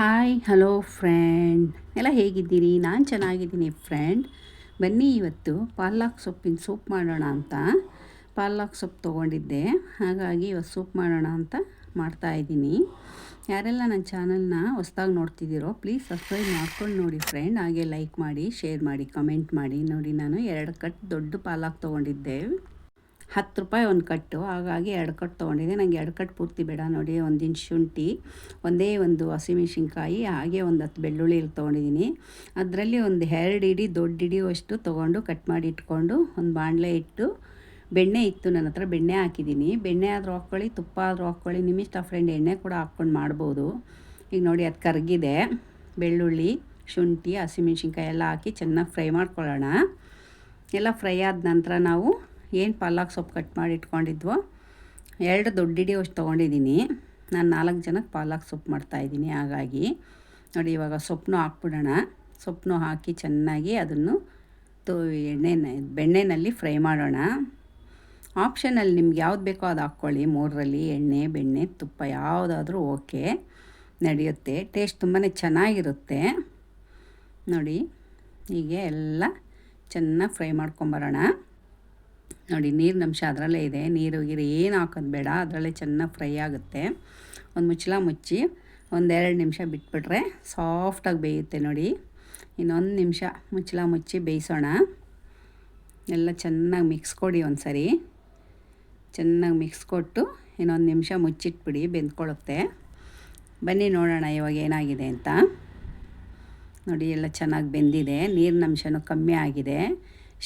Hi hello friend ಎಲ್ಲ ಹೇಗಿದ್ದೀರಿ? ನಾನು ಚೆನ್ನಾಗಿದ್ದೀನಿ ಫ್ರೆಂಡ್ ಬನ್ನಿ ಇವತ್ತು ಪಾಲಕ್ ಸೊಪ್ಪಿನ ಸೂಪ್ ಮಾಡೋಣ ಅಂತ. ಪಾಲಕ್ ಸೊಪ್ಪು ತೊಗೊಂಡಿದ್ದೆ. ಹಾಗಾಗಿ ಇವತ್ತು ಸೂಪ್ ಮಾಡೋಣ ಅಂತ ಮಾಡ್ತಾಯಿದ್ದೀನಿ ಯಾರೆಲ್ಲ ನನ್ನ ಚಾನಲ್ನ ಹೊಸ್ದಾಗಿ ನೋಡ್ತಿದ್ದೀರೋ ಪ್ಲೀಸ್ ಸಬ್ಸ್ಕ್ರೈಬ್ ಮಾಡ್ಕೊಂಡು ನೋಡಿ ಫ್ರೆಂಡ್ ಹಾಗೆ ಲೈಕ್ ಮಾಡಿ ಶೇರ್ ಮಾಡಿ ಕಮೆಂಟ್ ಮಾಡಿ. ನೋಡಿ, ನಾನು ಎರಡು ಕಟ್ ದೊಡ್ಡ ಪಾಲಕ್ ತೊಗೊಂಡಿದ್ದೆ. ಹತ್ತು ರೂಪಾಯಿ ಒಂದು ಕಟ್ಟು. ಹಾಗಾಗಿ ಎರಡು ಕಟ್ಟು ತೊಗೊಂಡಿದ್ದೆ. ನನಗೆ ಎರಡು ಕಟ್ಟು ಪೂರ್ತಿ ಬೇಡ ನೋಡಿ. ಒಂದಿನ ಶುಂಠಿ, ಒಂದೇ ಒಂದು ಹಸಿಮೆಣ್ಸಿನ್ಕಾಯಿ, ಹಾಗೆ ಒಂದು ಹತ್ತು ಬೆಳ್ಳುಳ್ಳಿ ತೊಗೊಂಡಿದ್ದೀನಿ. ಅದರಲ್ಲಿ ಒಂದು ಎರಡು ಇಡಿ ದೊಡ್ಡ ಹಿಡಿಯುವಷ್ಟು ತೊಗೊಂಡು ಕಟ್ ಮಾಡಿ ಇಟ್ಕೊಂಡು ಒಂದು ಬಾಣಲೆ ಇಟ್ಟು ಬೆಣ್ಣೆ ಇತ್ತು ನನ್ನ ಹತ್ರ. ಬೆಣ್ಣೆ ಹಾಕಿದ್ದೀನಿ. ಬೆಣ್ಣೆ ಆದರೂ ಹಾಕ್ಕೊಳ್ಳಿ, ತುಪ್ಪ ಆದರೂ ಹಾಕ್ಕೊಳ್ಳಿ. ನಿಮಿಷ ಫ್ರೆಂಡ್ ಎಣ್ಣೆ ಕೂಡ ಹಾಕ್ಕೊಂಡು ಮಾಡ್ಬೋದು. ಈಗ ನೋಡಿ ಅದು ಕರಗಿದೆ. ಬೆಳ್ಳುಳ್ಳಿ, ಶುಂಠಿ, ಹಸಿಮೆಣ್ಸಿನ್ಕಾಯಿ ಎಲ್ಲ ಹಾಕಿ ಚೆನ್ನಾಗಿ ಫ್ರೈ ಮಾಡ್ಕೊಳ್ಳೋಣ. ಎಲ್ಲ ಫ್ರೈ ಆದ ನಂತರ ನಾವು ಏನು ಪಾಲಕ್ ಸೊಪ್ಪು ಕಟ್ ಮಾಡಿ ಇಟ್ಕೊಂಡಿದ್ವೋ? ಎರಡು ದೊಡ್ಡ ಅಷ್ಟು ತೊಗೊಂಡಿದ್ದೀನಿ ನಾನು ನಾಲ್ಕು ಜನಕ್ಕೆ ಪಾಲಕ್ ಸೊಪ್ಪು ಮಾಡ್ತಾಯಿದ್ದೀನಿ ಹಾಗಾಗಿ. ನೋಡಿ, ಇವಾಗ ಸೊಪ್ಪನ್ನು ಹಾಕ್ಬಿಡೋಣ. ಸೊಪ್ಪನ್ನು ಹಾಕಿ ಚೆನ್ನಾಗಿ ಅದನ್ನು ತು, ಎಣ್ಣೆನ, ಬೆಣ್ಣೆನಲ್ಲಿ ಫ್ರೈ ಮಾಡೋಣ. ಆಪ್ಷನಲ್ಲಿ ನಿಮ್ಗೆ ಯಾವ್ದು ಬೇಕೋ ಅದು ಹಾಕ್ಕೊಳ್ಳಿ. ಮೂರರಲ್ಲಿ ಎಣ್ಣೆ, ಬೆಣ್ಣೆ, ತುಪ್ಪ ಯಾವುದಾದ್ರೂ ಓಕೆ. ನಡೆಯುತ್ತೆ. ಟೇಸ್ಟ್ ತುಂಬಾ ಚೆನ್ನಾಗಿರುತ್ತೆ. ನೋಡಿ, ಹೀಗೆ ಎಲ್ಲ ಚೆನ್ನಾಗಿ ಫ್ರೈ ಮಾಡ್ಕೊಂಬರೋಣ. ನೋಡಿ ನೀರಿನ ಅಂಶ ಅದರಲ್ಲೇ ಇದೆ. ನೀರು, ಗೀರು ಏನು ಹಾಕೋದು ಬೇಡ. ಅದರಲ್ಲೇ ಚೆನ್ನಾಗಿ ಫ್ರೈ ಆಗುತ್ತೆ. ಒಂದು ಮುಚ್ಚಳ ಮುಚ್ಚಿ ಒಂದೆರಡು ನಿಮಿಷ ಬಿಟ್ಬಿಟ್ರೆ ಸಾಫ್ಟಾಗಿ ಬೇಯುತ್ತೆ ನೋಡಿ. ಇನ್ನೊಂದು ನಿಮಿಷ ಮುಚ್ಚಳ ಮುಚ್ಚಿ ಬೇಯಿಸೋಣ. ಎಲ್ಲ ಚೆನ್ನಾಗಿ ಮಿಕ್ಸ್ ಕೊಡಿ ಒಂದು ಸರಿ ಚೆನ್ನಾಗಿ ಮಿಕ್ಸ್ ಕೊಟ್ಟು ಇನ್ನೊಂದು ನಿಮಿಷ ಮುಚ್ಚಿಟ್ಬಿಡಿ ಬೆಂದ್ಕೊಳ್ಳುತ್ತೆ ಬನ್ನಿ ನೋಡೋಣ ಇವಾಗ ಏನಾಗಿದೆ ಅಂತ. ನೋಡಿ, ಎಲ್ಲ ಚೆನ್ನಾಗಿ ಬೆಂದಿದೆ. ನೀರಿನ ಅಂಶನೂ ಕಮ್ಮಿ ಆಗಿದೆ.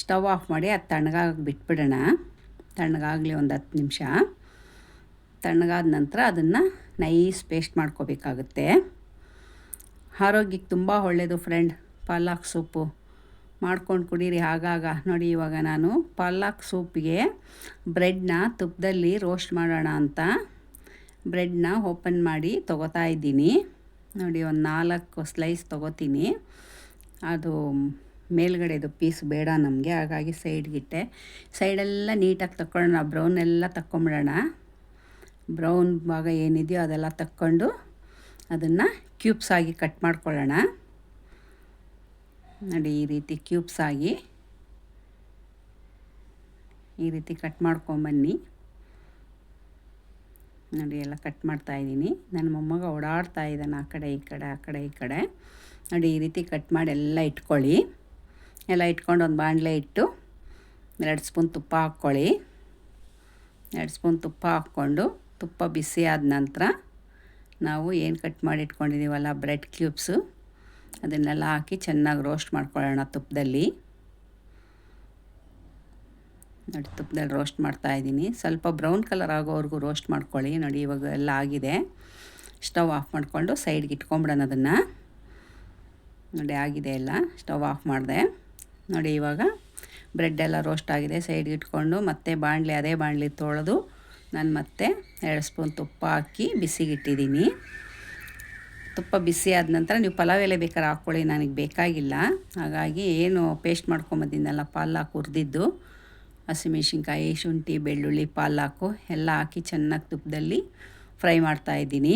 ಸ್ಟವ್ ಆಫ್ ಮಾಡಿ ಅದು ತಣ್ಣಗಾಗಿ ಬಿಟ್ಬಿಡೋಣ. ತಣ್ಣಗಾಗಲಿ ಒಂದು ಹತ್ತು ನಿಮಿಷ. ತಣ್ಣಗಾದ ನಂತರ ಅದನ್ನು ನೈಸ್ ಪೇಸ್ಟ್ ಮಾಡ್ಕೋಬೇಕಾಗುತ್ತೆ. ಆರೋಗ್ಯಕ್ಕೆ ತುಂಬ ಒಳ್ಳೆಯದು ಫ್ರೆಂಡ್. ಪಾಲಕ್ ಸೂಪು. ಮಾಡ್ಕೊಂಡು ಕುಡೀರಿ ಆಗಾಗ. ನೋಡಿ ಇವಾಗ ನಾನು ಪಾಲಕ್ ಸೂಪ್ಗೆ ಬ್ರೆಡ್ನ ತುಪ್ಪದಲ್ಲಿ ರೋಸ್ಟ್ ಮಾಡೋಣ ಅಂತ ಬ್ರೆಡ್ನ ಓಪನ್ ಮಾಡಿ ತೊಗೋತಾ ಇದ್ದೀನಿ. ನೋಡಿ ಒಂದು ನಾಲ್ಕು ಸ್ಲೈಸ್ ತೊಗೋತೀನಿ. ಅದು ಮೇಲ್ಗಡೆದು ಪೀಸ್ ಬೇಡ ನಮಗೆ, ಹಾಗಾಗಿ ಸೈಡ್ಗಿಟ್ಟೆ ಸೈಡೆಲ್ಲ ನೀಟಾಗಿ ತಕ್ಕೊಳ್ಳೋಣ ಬ್ರೌನ್ ಎಲ್ಲ ತಕ್ಕೊಂಬಿಡೋಣ. ಬ್ರೌನ್ ಭಾಗ ಏನಿದೆಯೋ ಅದೆಲ್ಲ ತಕ್ಕೊಂಡು ಅದನ್ನು ಕ್ಯೂಬ್ಸ್ ಆಗಿ ಕಟ್ ಮಾಡ್ಕೊಳ್ಳೋಣ. ನೋಡಿ, ಈ ರೀತಿ ಕ್ಯೂಬ್ಸ್ ಆಗಿ ಈ ರೀತಿ ಕಟ್ ಮಾಡ್ಕೊಂಬನ್ನಿ. ನೋಡಿ, ಎಲ್ಲ ಕಟ್ ಮಾಡ್ತಾಯಿದ್ದೀನಿ ನನ್ನ ಮೊಮ್ಮಗ ಓಡಾಡ್ತಾ ಇದ್ದಾನೆ ಆ ಕಡೆ, ಈ ಕಡೆ, ಆ ಕಡೆ, ಈ ಕಡೆ. ನೋಡಿ, ಈ ರೀತಿ ಕಟ್ ಮಾಡಿ ಎಲ್ಲ ಇಟ್ಕೊಳ್ಳಿ. ಎಲ್ಲ ಇಟ್ಕೊಂಡು ಒಂದು ಬಾಣಲೆ ಇಟ್ಟು ಎರಡು ಸ್ಪೂನ್ ತುಪ್ಪ ಹಾಕ್ಕೊಳ್ಳಿ. ಎರಡು ಸ್ಪೂನ್ ತುಪ್ಪ ಹಾಕ್ಕೊಂಡು ತುಪ್ಪ ಬಿಸಿ ಆದ ನಂತರ ನಾವು ಏನು ಕಟ್ ಮಾಡಿ ಇಟ್ಕೊಂಡಿದ್ದೀವಲ್ಲ ಬ್ರೆಡ್ ಕ್ಯೂಬ್ಸು, ಅದನ್ನೆಲ್ಲ ಹಾಕಿ ಚೆನ್ನಾಗಿ ರೋಸ್ಟ್ ಮಾಡ್ಕೊಳ್ಳೋಣ ತುಪ್ಪದಲ್ಲಿ. ನೋಡಿ, ತುಪ್ಪದಲ್ಲಿ ರೋಸ್ಟ್ ಮಾಡ್ತಾಯಿದ್ದೀನಿ ಸ್ವಲ್ಪ ಬ್ರೌನ್ ಕಲರ್ ಆಗೋವರೆಗೂ ರೋಸ್ಟ್ ಮಾಡ್ಕೊಳ್ಳಿ. ನೋಡಿ, ಇವಾಗ ಎಲ್ಲ ಆಗಿದೆ. ಸ್ಟವ್ ಆಫ್ ಮಾಡಿಕೊಂಡು ಸೈಡ್ಗೆ ಇಟ್ಕೊಂಬಿಡೋಣ ಅದನ್ನು. ನೋಡಿ, ಆಗಿದೆ ಎಲ್ಲ. ಸ್ಟವ್ ಆಫ್ ಮಾಡಿದೆ. ನೋಡಿ ಇವಾಗ ಬ್ರೆಡ್ ಎಲ್ಲ ರೋಸ್ಟ್ ಆಗಿದೆ ಸೈಡ್ಗೆ ಇಟ್ಕೊಂಡು ಮತ್ತೆ ಬಾಣಲಿ, ಅದೇ ಬಾಣಲಿ ತೊಳೆದು ನಾನು ಮತ್ತೆ ಎರಡು ಸ್ಪೂನ್ ತುಪ್ಪ ಹಾಕಿ ಬಿಸಿಗಿಟ್ಟಿದ್ದೀನಿ. ತುಪ್ಪ ಬಿಸಿ ಆದ ನಂತರ ನೀವು ಪಲಾವ್ ಎಲೆ ಬೇಕಾದ್ರೆ ಹಾಕ್ಕೊಳ್ಳಿ, ನನಗೆ ಬೇಕಾಗಿಲ್ಲ. ಹಾಗಾಗಿ ಏನು ಪೇಸ್ಟ್ ಮಾಡ್ಕೊಂಬಂದಿದ್ದೆಲ್ಲ ಪಾಲಾಕು ಹುರಿದಿದ್ದು, ಹಸಿಮೆಣ್ಸಿನ್ಕಾಯಿ, ಶುಂಠಿ, ಬೆಳ್ಳುಳ್ಳಿ ಪಾಲಾಕು ಎಲ್ಲ ಹಾಕಿ ಚೆನ್ನಾಗಿ ತುಪ್ಪದಲ್ಲಿ ಫ್ರೈ ಮಾಡ್ತಾಯಿದ್ದೀನಿ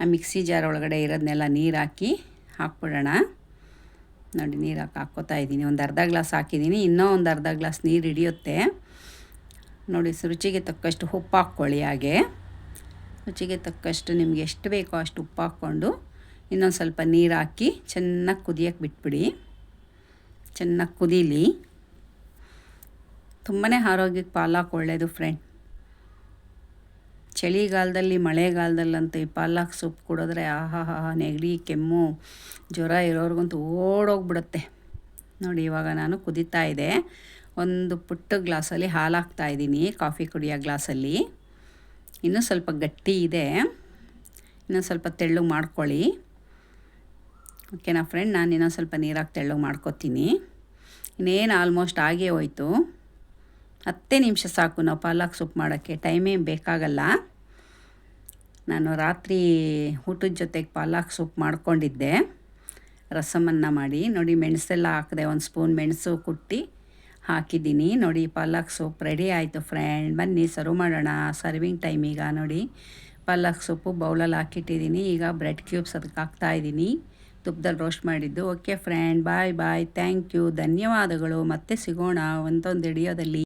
ಆ ಮಿಕ್ಸಿ ಜಾರ್ ಒಳಗಡೆ ಇರೋದನ್ನೆಲ್ಲ ನೀರು ಹಾಕಿ ಹಾಕ್ಬಿಡೋಣ. ನೋಡಿ, ನೀರು ಹಾಕಿ, ಹಾಕ್ಕೋತಾ ಇದ್ದೀನಿ. ಒಂದು ಅರ್ಧ ಗ್ಲಾಸ್ ಹಾಕಿದ್ದೀನಿ. ಇನ್ನೂ ಒಂದು ಅರ್ಧ ಗ್ಲಾಸ್ ನೀರು ಹಿಡಿಯುತ್ತೆ. ನೋಡಿ ರುಚಿಗೆ ತಕ್ಕಷ್ಟು ಉಪ್ಪು ಹಾಕ್ಕೊಳ್ಳಿ ಹಾಗೆ. ರುಚಿಗೆ ತಕ್ಕಷ್ಟು ನಿಮಗೆ ಎಷ್ಟು ಬೇಕೋ ಅಷ್ಟು ಉಪ್ಪು ಹಾಕ್ಕೊಂಡು ಇನ್ನೊಂದು ಸ್ವಲ್ಪ ನೀರು ಹಾಕಿ ಚೆನ್ನಾಗಿ ಕುದಿಯೋಕ್ಕೆ ಬಿಟ್ಬಿಡಿ. ಚೆನ್ನಾಗಿ ಕುದೀಲಿ. ತುಂಬಾ ಆರೋಗ್ಯಕ್ಕೆ ಪಾಲಾಕ್ ಒಳ್ಳೆಯದು ಫ್ರೆಂಡ್ ಚಳಿಗಾಲದಲ್ಲಿ, ಮಳೆಗಾಲದಲ್ಲಂತೂ ಈ ಪಾಲಕ್ ಸೊಪ್ಪು ಕುಡಿದ್ರೆ ಆಹಾ ಹಾ ನೆಗಡಿ, ಕೆಮ್ಮು, ಜ್ವರ ಇರೋರಿಗಂತೂ ಓಡೋಗ್ಬಿಡುತ್ತೆ. ನೋಡಿ, ಇವಾಗ ನಾನು ಕುದಿತಾ ಇದೆ. ಒಂದು ಪುಟ್ಟ ಗ್ಲಾಸಲ್ಲಿ ಹಾಲು ಹಾಕ್ತಾಯಿದ್ದೀನಿ ಕಾಫಿ ಕುಡಿಯೋ ಗ್ಲಾಸಲ್ಲಿ. ಇನ್ನೂ ಸ್ವಲ್ಪ ಗಟ್ಟಿ ಇದೆ. ಇನ್ನೂ ಸ್ವಲ್ಪ ತೆಳ್ಳು ಮಾಡ್ಕೊಳ್ಳಿ. ಓಕೆನಾ ಫ್ರೆಂಡ್? ನಾನು ಇನ್ನೊಂದು ಸ್ವಲ್ಪ ನೀರಾಗಿ ತೆಳ್ಳು ಮಾಡ್ಕೊತೀನಿ. ಇನ್ನೇನು ಆಲ್ಮೋಸ್ಟ್ ಆಗೇ ಹೋಯ್ತು. ಹತ್ತೇ ನಿಮಿಷ ಸಾಕು, ನಾವು ಪಾಲಕ್ ಸೊಪ್ಪು ಮಾಡೋಕ್ಕೆ. ಟೈಮೇನು ಬೇಕಾಗಲ್ಲ. ನಾನು ರಾತ್ರಿ ಊಟದ ಜೊತೆಗೆ ಪಾಲಕ್ ಸೊಪ್ಪು ಮಾಡ್ಕೊಂಡಿದ್ದೆ. ರಸಮನ್ನ ಮಾಡಿ, ನೋಡಿ ಮೆಣಸೆಲ್ಲ ಹಾಕಿದೆ, ಒಂದು ಸ್ಪೂನ್ ಮೆಣಸು ಕುಟ್ಟಿ ಹಾಕಿದ್ದೀನಿ. ನೋಡಿ, ಪಾಲಕ್ ಸೊಪ್ಪು ರೆಡಿ ಆಯಿತು ಫ್ರೆಂಡ್. ಬನ್ನಿ, ಸರ್ವ್ ಮಾಡೋಣ. ಸರ್ವಿಂಗ್ ಟೈಮ್ ಈಗ, ನೋಡಿ. ಪಾಲಕ್ ಸೊಪ್ಪು ಬೌಲಲ್ಲಿ ಹಾಕಿಟ್ಟಿದ್ದೀನಿ. ಈಗ ಬ್ರೆಡ್ ಕ್ಯೂಬ್ಸ್ ಅದಕ್ಕೆ ಹಾಕ್ತಾಯಿದ್ದೀನಿ ತುಪ್ಪದಲ್ಲಿ ರೋಸ್ಟ್ ಮಾಡಿದ್ದು. Okay friend, bye bye. Thank you. ಧನ್ಯವಾದಗಳು. ಮತ್ತೆ ಸಿಗೋಣ ಒಂದೊಂದು ವಿಡಿಯೋದಲ್ಲಿ.